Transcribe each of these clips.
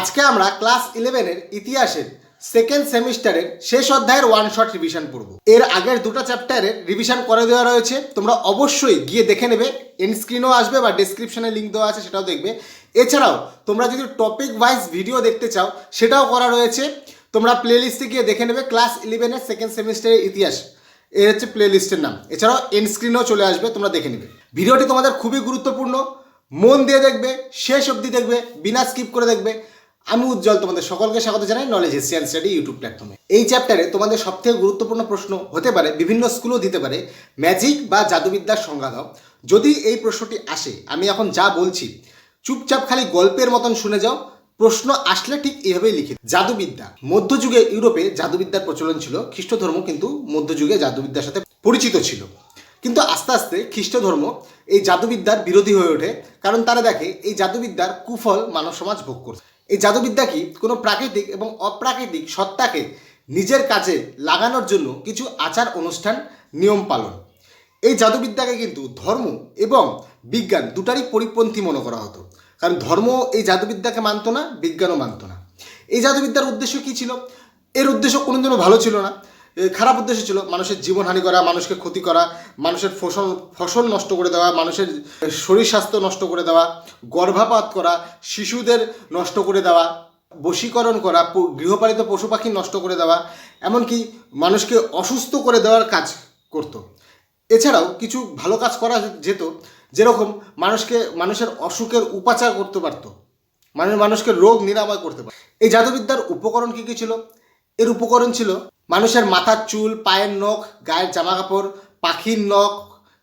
আজকে আমরা ক্লাস ইলেভেনের ইতিহাসের সেকেন্ড সেমিস্টারের শেষ অধ্যায়ের ওয়ান শট রিভিশন পড়ব। এর আগের দুটো চ্যাপ্টারের রিভিশন করে দেওয়া রয়েছে। তোমরা অবশ্যই গিয়ে দেখে নেবে। এন্ড স্ক্রিনও আসবে বা ডিসক্রিপশনে লিঙ্ক দেওয়া আছে, সেটাও দেখবে। এছাড়াও, তোমরা যদি টপিক ওয়াইজ ভিডিও দেখতে চাও, সেটাও করা রয়েছে। তোমরা প্লেলিস্টে গিয়ে দেখে নেবে ক্লাস ইলেভেনের সেকেন্ড সেমিস্টারের ইতিহাস। এর হচ্ছে প্লে লিস্টের নাম। এছাড়াও এন্ড স্ক্রিনেও চলে আসবে, তোমরা দেখে নেবে। ভিডিওটি তোমাদের খুবই গুরুত্বপূর্ণ। মন দিয়ে দেখবে, শেষ অবধি দেখবে, বিনা স্কিপ করে দেখবে। আমি উজ্জ্বল তোমাদের সকলকে স্বাগত জানাই নলেজ এশিয়ান স্টাডি ইউটিউব প্ল্যাটফর্মে এই চ্যাপ্টারে তোমাদের সবথেকে গুরুত্বপূর্ণ প্রশ্ন হতে পারে, বিভিন্ন স্কুলও দিতে পারে ম্যাজিক বা জাদুবিদ্যার সংজ্ঞা দাও। যদি এই প্রশ্নটি আসে, আমি এখন যা বলছি, চুপচাপ খালি গল্পের মতন শুনে যাও। প্রশ্ন আসলে ঠিক এইভাবেই লিখে জাদুবিদ্যা। মধ্যযুগে ইউরোপে জাদুবিদ্যার প্রচলন ছিল খ্রিস্ট ধর্ম কিন্তু মধ্যযুগে জাদুবিদ্যার সাথে পরিচিত ছিল। কিন্তু আস্তে আস্তে খ্রিস্ট ধর্ম এই জাদুবিদ্যার বিরোধী হয়ে ওঠে, কারণ তারা দেখে এই জাদুবিদ্যার কুফল মানব সমাজ ভোগ করছে। এই জাদুবিদ্যা কি? কোনো প্রাকৃতিক এবং অপ্রাকৃতিক সত্তাকে নিজের কাজে লাগানোর জন্য কিছু আচার অনুষ্ঠান, নিয়ম পালন। এই জাদুবিদ্যাকে কিন্তু ধর্ম এবং বিজ্ঞান দুটারই পরিপন্থী মনে করা হতো। কারণ ধর্ম এই জাদুবিদ্যাকে মানত না, বিজ্ঞানও মানত না। এই জাদুবিদ্যার উদ্দেশ্য কী ছিল? এর উদ্দেশ্য কোনোদিনও ভালো ছিল না। খারাপ উদ্দেশ্য ছিল মানুষের জীবনহানি করা, মানুষকে ক্ষতি করা, মানুষের ফসল ফসল নষ্ট করে দেওয়া, মানুষের শরীর স্বাস্থ্য নষ্ট করে দেওয়া, গর্ভপাত করা, শিশুদের নষ্ট করে দেওয়া, বশীকরণ করা গৃহপালিত পশু পাখি নষ্ট করে দেওয়া, এমনকি মানুষকে অসুস্থ করে দেওয়ার কাজ করতো। এছাড়াও কিছু ভালো কাজ করা যেত, যেরকম মানুষকে, মানুষের অসুখের উপাচার করতে পারতো মানে মানুষকে রোগ নিরাময় করতে পারত। এই জাদুবিদ্যার উপকরণ কী কী ছিল? এর উপকরণ ছিল মানুষের মাথার চুল, পায়ের নখ, গায়ের জামা কাপড় পাখির নখ,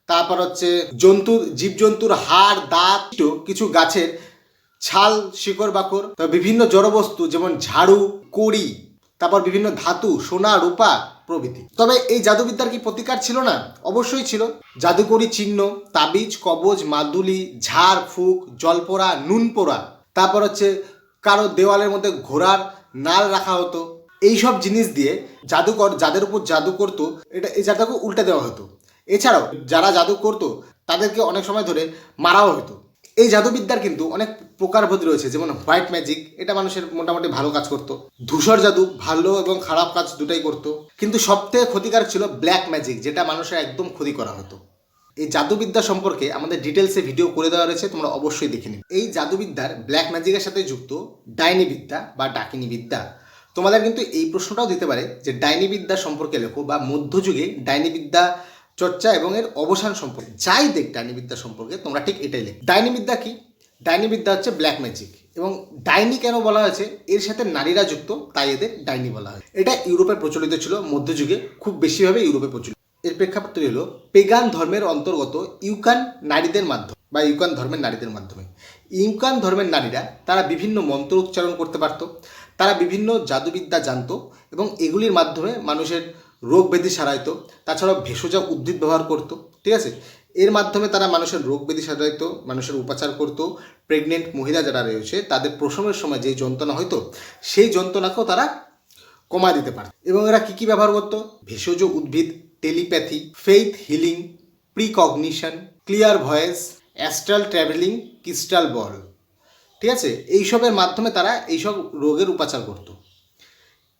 তারপর হচ্ছে জন্তুর, জীবজন্তুর হাড়, দাঁত কিছু গাছের ছাল, শিকড় তারপর বিভিন্ন জড়বস্তু যেমন ঝাড়ু, কড়ি, তারপর বিভিন্ন ধাতু, সোনা, রূপা প্রভৃতি। তবে এই জাদুবিদ্যার কি প্রতিকার ছিল না? অবশ্যই ছিল। জাদুকরি চিহ্ন, তাবিজ, কবজ, মাদুলি, ঝাড়, ফুক, জলপোড়া নুন পোড়া তারপর হচ্ছে কারও দেওয়ালের মধ্যে ঘোড়ার নাল রাখা হতো। এইসব জিনিস দিয়ে জাদুকর যাদের উপর জাদু করতো, এটা এই জাদুকে উল্টে দেওয়া হতো। এছাড়াও যারা জাদু করতো, তাদেরকে অনেক সময় ধরে মারাও হতো। এই জাদুবিদ্যার কিন্তু অনেক প্রকারভেদ রয়েছে, যেমন হোয়াইট ম্যাজিক, এটা মানুষের মোটামুটি ভালো কাজ করতো। ধূসর জাদু ভালো এবং খারাপ কাজ দুটাই করতো। কিন্তু সবথেকে ক্ষতিকারক ছিল ব্ল্যাক ম্যাজিক, যেটা মানুষের একদম ক্ষতি করা হতো। এই জাদুবিদ্যা সম্পর্কে আমাদের ডিটেলসে ভিডিও করে দেওয়া রয়েছে, তোমরা অবশ্যই দেখে নিবে এই জাদুবিদ্যার ব্ল্যাক ম্যাজিকের সাথে যুক্ত ডাইনি বিদ্যা বা ডাকিনী বিদ্যা তোমাদের কিন্তু এই প্রশ্নটাও দিতে পারে যে ডাইনিবিদ্যা সম্পর্কে লেখো বা মধ্যযুগে ডাইনিবিদ্যা চর্চা এবং এর অবসান সম্পর্কে, যাই দেখ ডাইনিবিদ্যা সম্পর্কে, তোমরা ঠিক এটাই লেখ। ডাইনিবিদ্যা কি? ডাইনি বিদ্যা হচ্ছে ব্ল্যাক ম্যাজিক এবং ডাইনি কেন বলা হয়েছে? এর সাথে নারীরা যুক্ত, তাই এদের ডাইনি বলা হয়। এটা ইউরোপে প্রচলিত ছিল, মধ্যযুগে খুব বেশিভাবে ইউরোপে প্রচলিত। এর প্রেক্ষাপটটি হলো পেগান ধর্মের অন্তর্গত ইউকান নারীদের মাধ্যমে, বা ইউকান ধর্মের নারীদের মাধ্যমে। ইউকান ধর্মের নারীরা, তারা বিভিন্ন মন্ত্র উচ্চারণ করতে পারত তারা বিভিন্ন জাদুবিদ্যা জানতো এবং এগুলির মাধ্যমে মানুষের রোগ ব্যাধি সারাইতো। তাছাড়াও ভেষজ উদ্ভিদ ব্যবহার করতো, ঠিক আছে? এর মাধ্যমে তারা মানুষের রোগ ব্যাধি সারাইতো, মানুষের উপাচার করতো। প্রেগনেন্ট মহিলা যারা রয়েছে, তাদের প্রসবের সময় যেই যন্ত্রণা হতো সেই যন্ত্রণাকেও তারা কমা দিতে পারত। এবং এরা কী কী ব্যবহার করতো? ভেষজ উদ্ভিদ, telepathy faith healing precognition clairvoyance astral travelling crystal ball ঠিক আছে? এইসবের মাধ্যমে তারা এইসব রোগের উপাচার করতো।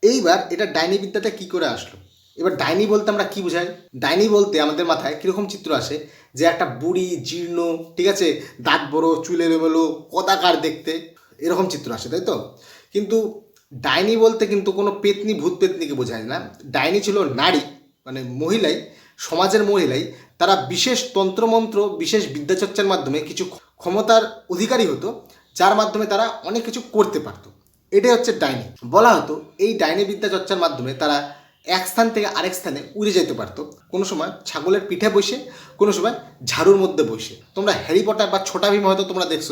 এইবার এটা ডাইনি বিদ্যাটা কী করে আসলো? এবার ডাইনি বলতে আমরা কি বোঝাই? ডাইনি বলতে আমাদের মাথায় কীরকম চিত্র আসে? যে একটা বুড়ি, জীর্ণ, ঠিক আছে? দাঁত বড়ো, চুলে এলোমেলো, কদাকার দেখতে। এরকম চিত্র আসে, তাই তো? কিন্তু ডাইনি বলতে কিন্তু কোনো পেতনি, ভূত পেতনিকে বোঝায় না। ডাইনি ছিল নারী মানে মহিলাই, সমাজের মহিলাই। তারা বিশেষ তন্ত্রমন্ত্র, বিশেষ বিদ্যাচর্চার মাধ্যমে কিছু ক্ষমতার অধিকারী হতো। যার মাধ্যমে তারা অনেক কিছু করতে পারতো। এটাই হচ্ছে ডাইনি। বলা হতো, এই ডাইনি বিদ্যা চর্চার মাধ্যমে তারা এক স্থান থেকে আরেক স্থানে উড়ে যেতে পারতো। কোনো সময় ছাগলের পিঠে বসে, কোনো সময় ঝাড়ুর মধ্যে বসে। তোমরা হ্যারি পটার বা ছোটা ভীম হয়তো তোমরা দেখছ,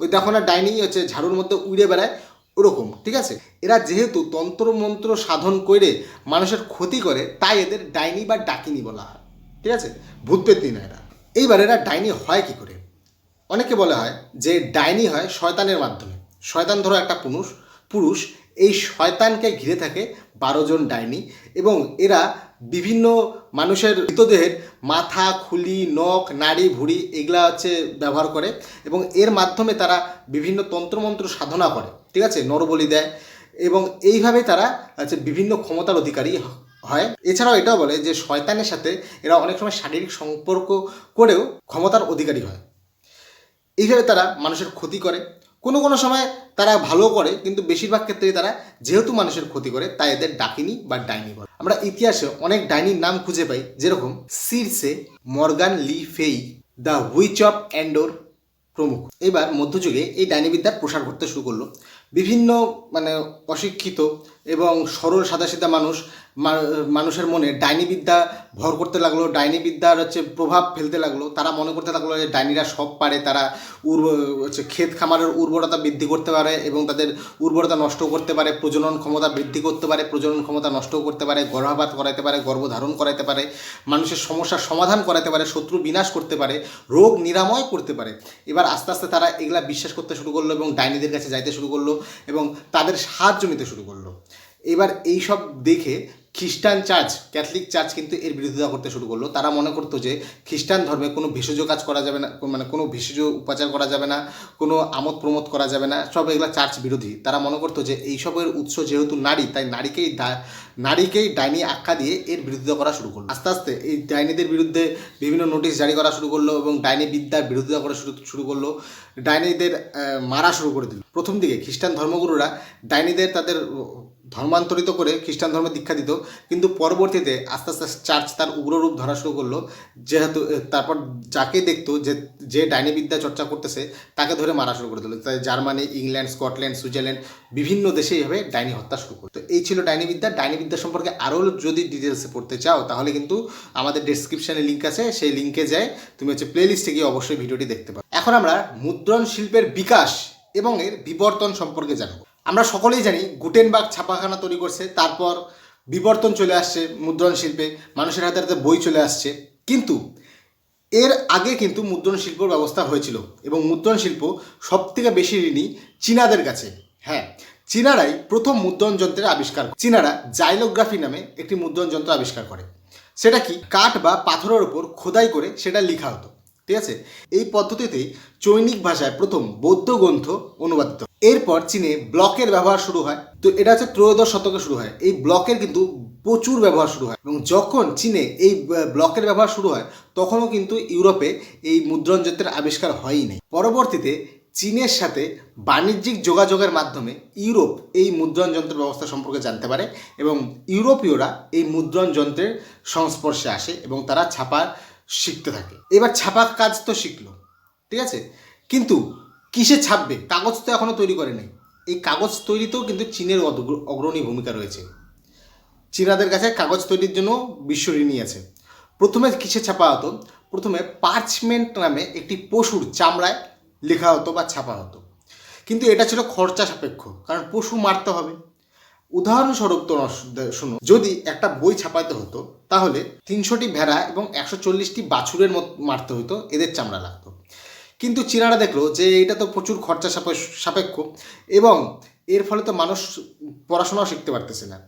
ওই দেখো না ডাইনি হচ্ছে ঝাড়ুর মধ্যে উড়ে বেড়ায় ওরকম, ঠিক আছে? এরা যেহেতু তন্ত্রমন্ত্র সাধন করে মানুষের ক্ষতি করে, তাই এদের ডাইনি বা ডাকিনি বলা হয়, ঠিক আছে? ভূত পেতনি না এরা। এইবার এরা ডাইনি হয় কি করে? অনেকে বলা হয় যে ডাইনি হয় শয়তানের মাধ্যমে। শয়তান ধরো একটা পুরুষ পুরুষ এই শয়তানকে ঘিরে থাকে বারো জন ডাইনি এবং এরা বিভিন্ন মানুষের মৃতদেহের মাথা, খুলি, নখ, নাড়ি, ভুঁড়ি এগুলা হচ্ছে ব্যবহার করে এবং এর মাধ্যমে তারা বিভিন্ন তন্ত্রমন্ত্র সাধনা করে, ঠিক আছে? নরবলি দেয় এবং এইভাবে তারা হচ্ছে বিভিন্ন ক্ষমতার অধিকারী হয়। এছাড়াও এটাও বলে যে শয়তানের সাথে এরা অনেক সময় শারীরিক সম্পর্ক করেও ক্ষমতার অধিকারী হয়। এইভাবে তারা মানুষের ক্ষতি করে। কোনো কোনো সময় তারা ভালো করে, কিন্তু বেশিরভাগ ক্ষেত্রে তারা যেহেতু মানুষের ক্ষতি করে, তাই এদের ডাকিনি বা ডাইনি বলে। আমরা ইতিহাসে অনেক ডাইনির নাম খুঁজে পাই, যেরকম Circe, Morgan le Fay, the witch of Endor প্রমুখ। এবার মধ্যযুগে এই ডাইনিবিদ্যার প্রসার করতে শুরু করল। বিভিন্ন মানে অশিক্ষিত এবং সরল সাদা সাদাসিধা মানুষ মানুষের মনে ডাইনিবিদ্যা ভর করতে লাগল, ডাইনিবিদ্যার হচ্ছে প্রভাব ফেলতে লাগল। তারা মনে করতে লাগল যে ডাইনিরা সব পারে, তারা উর্ব, হচ্ছে ক্ষেত খামারের উর্বরতা বৃদ্ধি করতে পারে এবং তাদের উর্বরতা নষ্ট করতে পারে, প্রজনন ক্ষমতা বৃদ্ধি করতে পারে, প্রজনন ক্ষমতা নষ্ট করতে পারে গর্ভপাত করাতে পারে, গর্ভধারণ করাতে পারে, মানুষের সমস্যার সমাধান করাতে পারে, শত্রু বিনাশ করতে পারে, রোগ নিরাময় করতে পারে। এবার আস্তে আস্তে তারা এগুলা বিশ্বাস করতে শুরু করল এবং ডাইনিদের কাছে যাইতে শুরু করল এবং তাদের সাহায্য নিতে শুরু করল। এবার এইসব দেখে খ্রিস্টান চার্চ, ক্যাথলিক চার্চ কিন্তু এর বিরোধিতা করতে শুরু করল। তারা মনে করতো যে খ্রিস্টান ধর্মে কোনো ভেষজ কাজ করা যাবে না মানে কোনো ভেষজ উপাচার করা যাবে না, কোনো আমোদ প্রমোদ করা যাবে না, সব এগুলা চার্চ বিরোধী। তারা মনে করতো যে এইসবের উৎস যেহেতু নারী, তাই নারীকেই নারীকেই ডাইনি আখ্যা দিয়ে এর বিরোধিতা করা শুরু করল। আস্তে আস্তে এই ডাইনিদের বিরুদ্ধে বিভিন্ন নোটিশ জারি করা শুরু করল এবং ডাইনি বিদ্যার বিরোধিতা করা শুরু শুরু করল। ডাইনিদের মারা শুরু করে দিল। প্রথম দিকে খ্রিস্টান ধর্মগুরুরা ডাইনিদের তাদের ধর্মান্তরিত করে খ্রিস্টান ধর্মে দীক্ষা দিত, কিন্তু পরবর্তীতে আস্তে আস্তে চার্চ তার উগ্ররূপ ধরা শুরু করল। যেহেতু তারপর যাকে দেখতো যে যে ডাইনিবিদ্যা চর্চা করতেছে, তাকে ধরে মারা শুরু করে দিল। তাই জার্মানি, ইংল্যান্ড, স্কটল্যান্ড, সুইজারল্যান্ড, বিভিন্ন দেশে এইভাবে ডাইনি হত্যা শুরু করতো। এই ছিল ডাইনি বিদ্যা ডাইনি বিদ্যা সম্পর্কে আরও যদি ডিটেলসে পড়তে চাও, তাহলে কিন্তু আমাদের ডেসক্রিপশনে লিঙ্ক আছে। সেই লিঙ্কে যায় তুমি হচ্ছে প্লে লিস্টে গিয়ে অবশ্যই ভিডিওটি দেখতে পারো। এখন আমরা মুদ্রণ শিল্পের বিকাশ এবং এর বিবর্তন সম্পর্কে জানব। আমরা সকলেই জানি গুটেনবার্গ ছাপাখানা তৈরি করছে, তারপর বিবর্তন চলে আসছে মুদ্রণ শিল্পে, মানুষের হাতে হাতে বই চলে আসছে। কিন্তু এর আগে কিন্তু মুদ্রণ শিল্পর ব্যবস্থা হয়েছিল এবং মুদ্রণ শিল্প সব থেকে বেশি ঋণী চীনাদের কাছে। হ্যাঁ চীনারাই প্রথম মুদ্রণ যন্ত্রের আবিষ্কার করে। চীনারা জাইলোগ্রাফি নামে একটি মুদ্রণ যন্ত্র আবিষ্কার করে। সেটা কি কাঠ বা পাথরের ওপর খোদাই করে সেটা লেখা হতো। ঠিক আছে? এই পদ্ধতিতে চৈনিক ভাষায় প্রথম বৌদ্ধ গ্রন্থ অনুবাদিত। এরপর চীনে ব্লকের ব্যবহার শুরু হয়। তো এটা হচ্ছে ত্রয়োদশ শতকে শুরু হয়। এই ব্লকের কিন্তু প্রচুর ব্যবহার শুরু হয়। এবং যখন চীনে এই ব্লকের ব্যবহার শুরু হয়, তখনও কিন্তু ইউরোপে এই মুদ্রণ যন্ত্রের আবিষ্কার হয়ই নেই। পরবর্তীতে চীনের সাথে বাণিজ্যিক যোগাযোগের মাধ্যমে ইউরোপ এই মুদ্রণ যন্ত্রের ব্যবস্থা সম্পর্কে জানতে পারে এবং ইউরোপীয়রা এই মুদ্রণ যন্ত্রের সংস্পর্শে আসে এবং তারা ছাপা শিখতে থাকে। এবার ছাপা কাজ তো শিখলো, ঠিক আছে? কিন্তু কিসে ছাপবে? কাগজ তো এখনও তৈরি করে নাই। এই কাগজ তৈরিতেও কিন্তু চীনের অগ্র- অগ্রণী ভূমিকা রয়েছে। চীনাদের কাছে কাগজ তৈরির জন্য বিশ্ব ঋণী আছে। প্রথমে কিসে ছাপা হতো? প্রথমে পার্চমেন্ট নামে একটি পশুর চামড়ায় লেখা হতো বা ছাপা হতো। কিন্তু এটা ছিল খরচা সাপেক্ষ, কারণ পশু মারতে হবে। উদাহরণস্বরূপ তো শুনো, যদি একটা বই ছাপাতে হতো, তাহলে তিনশোটি ভেড়া এবং একশো চল্লিশটি বাছুরের মত মারতে হতো এদের চামড়া লাগতো। কিন্তু চীনারা দেখল যে এটা তো প্রচুর খরচা সাপে- সাপেক্ষ এবং এর ফলে তো মানুষ পড়াশোনাও শিখতে পারতেছে না।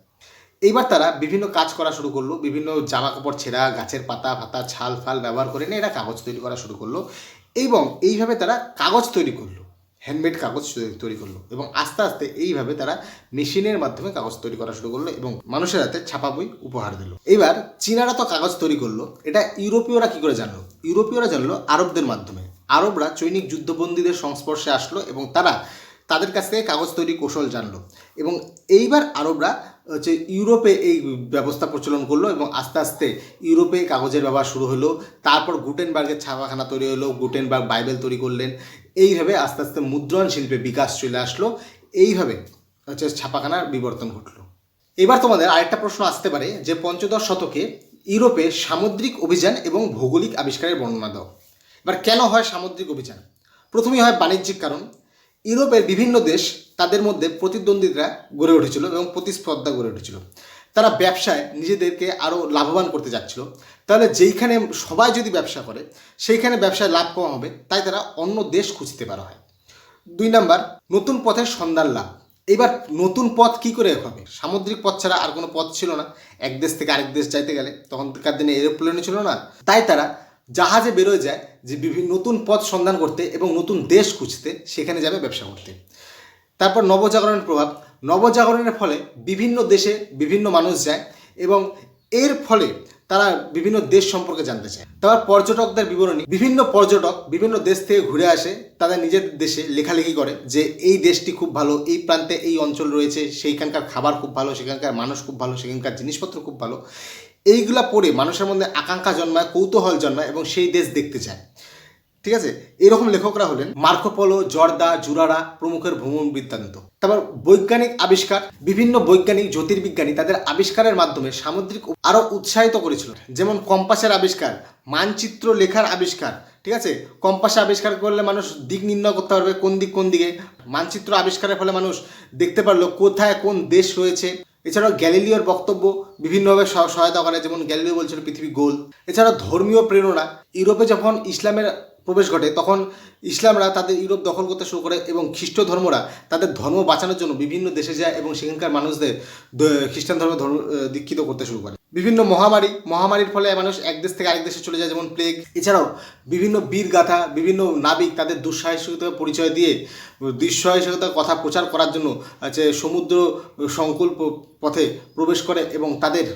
এইবার তারা বিভিন্ন কাজ করা শুরু করল, বিভিন্ন জামা কাপড় ছেঁড়া, গাছের পাতা ফাতা ছাল, ফাল ব্যবহার করে নিয়ে এরা কাগজ তৈরি করা শুরু করল এবং এইভাবে তারা কাগজ তৈরি করল। হ্যান্ডমেড কাগজ তৈরি- করল এবং আস্তে আস্তে এইভাবে তারা মেশিনের মাধ্যমে কাগজ তৈরি করা শুরু করল এবং মানুষের হাতে ছাপা বই উপহার দিল। এবার চীনারা তো কাগজ তৈরি করল, এটা ইউরোপীয়রা কি করে জানলো? ইউরোপীয়রা জানলো আরবদের মাধ্যমে। আরবরা চৈনিক যুদ্ধবন্দীদের সংস্পর্শে আসলো এবং তারা তাদের কাছ থেকে কাগজ তৈরি কৌশল জানলো এবং এইবার আরবরা হচ্ছে ইউরোপে এই ব্যবস্থা প্রচলন করল এবং আস্তে আস্তে ইউরোপে কাগজের ব্যবহার শুরু হলো। তারপর গুটেনবার্গের ছাপাখানা তৈরি হলো, গুটেনবার্গ বাইবেল তৈরি করলেন। এইভাবে আস্তে আস্তে মুদ্রণ শিল্পে বিকাশ চলে আসলো। এইভাবে হচ্ছে ছাপাখানার বিবর্তন ঘটলো। এবার তোমাদের আরেকটা প্রশ্ন আসতে পারে যে পঞ্চদশ শতকে ইউরোপে সামুদ্রিক অভিযান এবং ভৌগোলিক আবিষ্কারের বর্ণনা দাও। এবার কেন হয় সামুদ্রিক অভিযান? প্রথমেই হয় বাণিজ্যিক কারণ। ইউরোপের বিভিন্ন দেশ তাদের মধ্যে প্রতিদ্বন্দ্বিতা গড়ে উঠেছিল এবং প্রতিস্পর্ধা গড়ে উঠেছিল। তারা ব্যবসায় নিজেদেরকে আরও লাভবান করতে যাচ্ছিল। তাহলে যেইখানে সবাই যদি ব্যবসা করে, সেইখানে ব্যবসায় লাভ কম হবে, তাই তারা অন্য দেশ খুঁজতে পারা হয়। দুই নাম্বার, নতুন পথের সন্ধান লাভ। এবার নতুন পথ কি করে হবে? সামুদ্রিক পথ ছাড়া আর কোনো পথ ছিল না। এক দেশ থেকে আরেক দেশ যাইতে গেলে তখনকার দিনে এরোপ্লেনও ছিল না। তাই তারা জাহাজে বেরোয় যায় যে বিভিন্ন নতুন পথ সন্ধান করতে এবং নতুন দেশ খুঁজতে সেখানে যাবে ব্যবসা করতে। তারপর নবজাগরণের প্রভাব। নবজাগরণের ফলে বিভিন্ন দেশে বিভিন্ন মানুষ যায় এবং এর ফলে তারা বিভিন্ন দেশ সম্পর্কে জানতে চায়। তারপর পর্যটকদের বিবরণী। বিভিন্ন পর্যটক বিভিন্ন দেশ থেকে ঘুরে আসে, তাদের নিজের দেশে লেখালেখি করে যে এই দেশটি খুব ভালো, এই প্রান্তে এই অঞ্চল রয়েছে, সেইখানকার খাবার খুব ভালো, সেখানকার মানুষ খুব ভালো, সেখানকার জিনিসপত্র খুব ভালো। এইগুলা পড়ে মানুষের মধ্যে আকাঙ্ক্ষা জন্মায়, কৌতূহল জন্মায় এবং সেই দেশ দেখতে চায়। ঠিক আছে? এরকম লেখকরা হলেন মার্কোপোলো জর্দা, জুরারা, প্রমুখের ভ্রমণ বৃত্তান্ত। তারপর বৈজ্ঞানিক আবিষ্কার, বিভিন্ন বৈজ্ঞানিক জ্যোতির্বিজ্ঞানী তাদের আবিষ্কারের মাধ্যমে সামুদ্রিক আরও উৎসাহিত করেছিল। যেমন কম্পাসের আবিষ্কার মানচিত্র লেখার আবিষ্কার, ঠিক আছে? কম্পাসে আবিষ্কার করলে মানুষ দিক নির্ণয় করতে পারবে কোন দিক কোন দিকে। মানচিত্র আবিষ্কারের ফলে মানুষ দেখতে পারল কোথায় কোন দেশ রয়েছে। এছাড়াও গ্যালিলিওর বক্তব্য বিভিন্নভাবে সহ- সহায়তা করে, যেমন গ্যালিলিও বলছিল পৃথিবী গোল। এছাড়া ধর্মীয় প্রেরণা, ইউরোপে যখন ইসলামের প্রবেশ ঘটে, তখন ইসলামরা তাদের ইউরোপ দখল করতে শুরু করে এবং খ্রিস্ট ধর্মরা তাদের ধর্ম বাঁচানোর জন্য বিভিন্ন দেশে যায় এবং সেখানকার মানুষদের খ্রিস্টান ধর্ম দীক্ষিত করতে শুরু করে। বিভিন্ন মহামারী, মহামারীর ফলে মানুষ এক দেশ থেকে আরেক দেশে চলে যায়, যেমন প্লেগ। এছাড়াও বিভিন্ন বীর গাথা, বিভিন্ন নাবিক তাদের দুঃসাহসিকতার পরিচয় দিয়ে, দুঃসাহসিকতার কথা প্রচার করার জন্য আছে সমুদ্র সংকুল পথে প্রবেশ করে এবং তাদের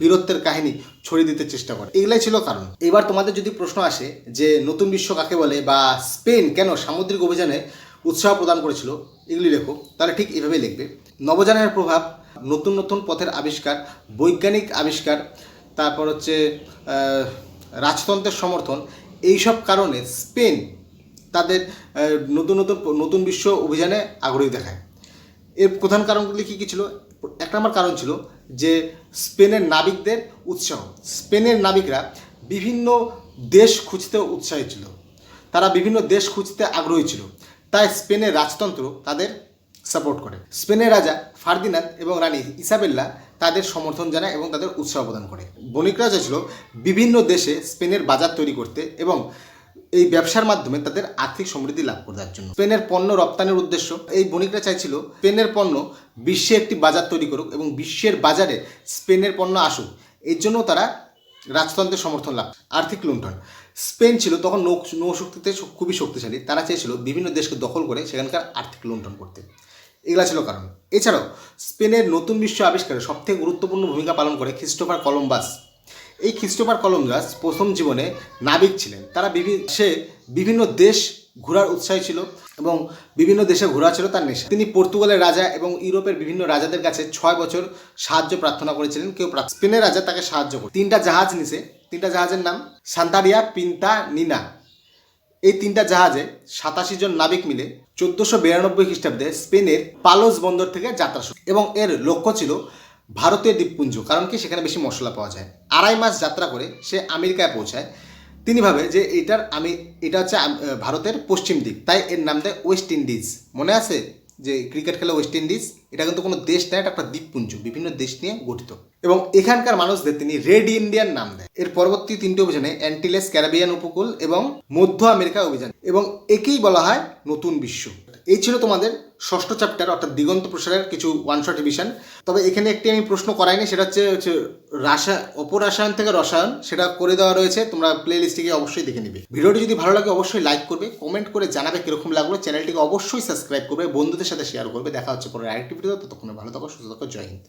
বীরত্বের কাহিনী ছড়িয়ে দিতে চেষ্টা করে। এগুলাই ছিল কারণ। এবার তোমাদের যদি প্রশ্ন আসে যে নতুন বিশ্ব কাকে বলে বা স্পেন কেন সামুদ্রিক অভিযানে উৎসাহ প্রদান করেছিল, এগুলি লেখো। তাহলে ঠিক এভাবেই লিখবে। নবজানের প্রভাব নতুন নতুন পথের আবিষ্কার, বৈজ্ঞানিক আবিষ্কার, তারপর হচ্ছে রাজতন্ত্রের সমর্থন, এইসব কারণে স্পেন তাদের নতুন নতুন নতুন বিশ্ব অভিযানে আগ্রহী দেখায়। এর প্রধান কারণগুলি কী কী ছিল? এক নম্বর কারণ ছিল যে স্পেনের নাবিকদের উৎসাহ। স্পেনের নাবিকরা বিভিন্ন দেশ খুঁজতে উৎসাহী ছিল। তারা বিভিন্ন দেশ খুঁজতে আগ্রহী ছিল। তাই স্পেনের রাজতন্ত্র তাদের সাপোর্ট করে। স্পেনের রাজা ফার্দিনান্দ এবং রানী ইসাবেল্লা তাদের সমর্থন জানায় এবং তাদের উৎসাহ প্রদান করে। বণিকরা চাইছিল বিভিন্ন দেশে স্পেনের বাজার তৈরি করতে এবং এই ব্যবসার মাধ্যমে তাদের আর্থিক সমৃদ্ধি লাভ করার জন্য। স্পেনের পণ্য রপ্তানির উদ্দেশ্য এই বণিকরা চাইছিল স্পেনের পণ্য বিশ্বে একটি বাজার তৈরি করুক এবং বিশ্বের বাজারে স্পেনের পণ্য আসুক। এর জন্য তারা রাজতন্ত্রের সমর্থন লাভ, আর্থিক লুণ্ঠন। স্পেন ছিল তখন নৌ, নৌশক্তিতে খুবই শক্তিশালী। তারা চেয়েছিল বিভিন্ন দেশকে দখল করে সেখানকার আর্থিক লুণ্ঠন করতে। এগুলা ছিল কারণ। এছাড়াও, স্পেনের নতুন বিশ্ব আবিষ্কারে সবথেকে গুরুত্বপূর্ণ ভূমিকা পালন করে খ্রিস্টোফার কলম্বাস। এই খ্রিস্টোফার কলম্বাস প্রথম জীবনে নাবিক ছিলেন। তারা বিভিন্ন সে বিভিন্ন দেশ ঘোরার উৎসাহী ছিল এবং বিভিন্ন দেশে ঘোরা ছিল তার নেশা। তিনি পর্তুগালের রাজা এবং ইউরোপের বিভিন্ন রাজাদের কাছে ছয় বছর সাহায্য প্রার্থনা করেছিলেন। কেউ স্পেনের রাজা তাকে সাহায্য করে তিনটা জাহাজ নিছে। তিনটা জাহাজের নাম সান্তারিয়া, পিন্তা, নিনা। এই তিনটা জাহাজে সাতাশি জন নাবিক মিলে চোদ্দশো বিরানব্বই খ্রিস্টাব্দে স্পেনের পালোস বন্দর থেকে যাত্রা শুরু এবং এর লক্ষ্য ছিল ভারতীয় দ্বীপপুঞ্জ, কারণ কি সেখানে বেশি মশলা পাওয়া যায়। আড়াই মাস যাত্রা করে সে আমেরিকায় পৌঁছায়। তিনি ভাবে যে এটার আমি, এটা হচ্ছে ভারতের পশ্চিম দিক, তাই এর নাম দেয় ওয়েস্ট ইন্ডিজ। মনে আছে যে ক্রিকেট খেলা ওয়েস্ট ইন্ডিজ? এটা কিন্তু কোনো দেশ নয়, এটা একটা দ্বীপপুঞ্জ, বিভিন্ন দেশ নিয়ে গঠিত। এবং এখানকার মানুষদের তিনি রেড ইন্ডিয়ান নাম দেয় এর পরবর্তী তিনটি অভিযানে অ্যান্টিলেস ক্যারাবিয়ান উপকূল এবং মধ্য আমেরিকা অভিযান। এবং একেই বলা হয় নতুন বিশ্ব। এই ছিল তোমাদের ষষ্ঠ চ্যাপ্টার অর্থাৎ দিগন্ত প্রসারের কিছু ওয়ান শট ডিভিশন তবে এখানে একটি আমি প্রশ্ন করাইনি, সেটা হচ্ছে হচ্ছে রাসা, অপরাসায়ন থেকে রসায়ন, সেটা করে দেওয়া রয়েছে, তোমরা প্লে লিস্টে অবশ্যই দেখে নিবে। ভিডিওটি যদি ভালো লাগে, অবশ্যই লাইক করবে কমেন্ট করে জানাবে কীরকম লাগল। চ্যানেলটিকে অবশ্যই সাবস্ক্রাইব করবে, বন্ধুদের সাথে শেয়ার করবে। দেখা হচ্ছে পরে আরেকটি ভিডিও ততক্ষণে ভালো থাকো সুস্থ থাকো জয় হিন্দ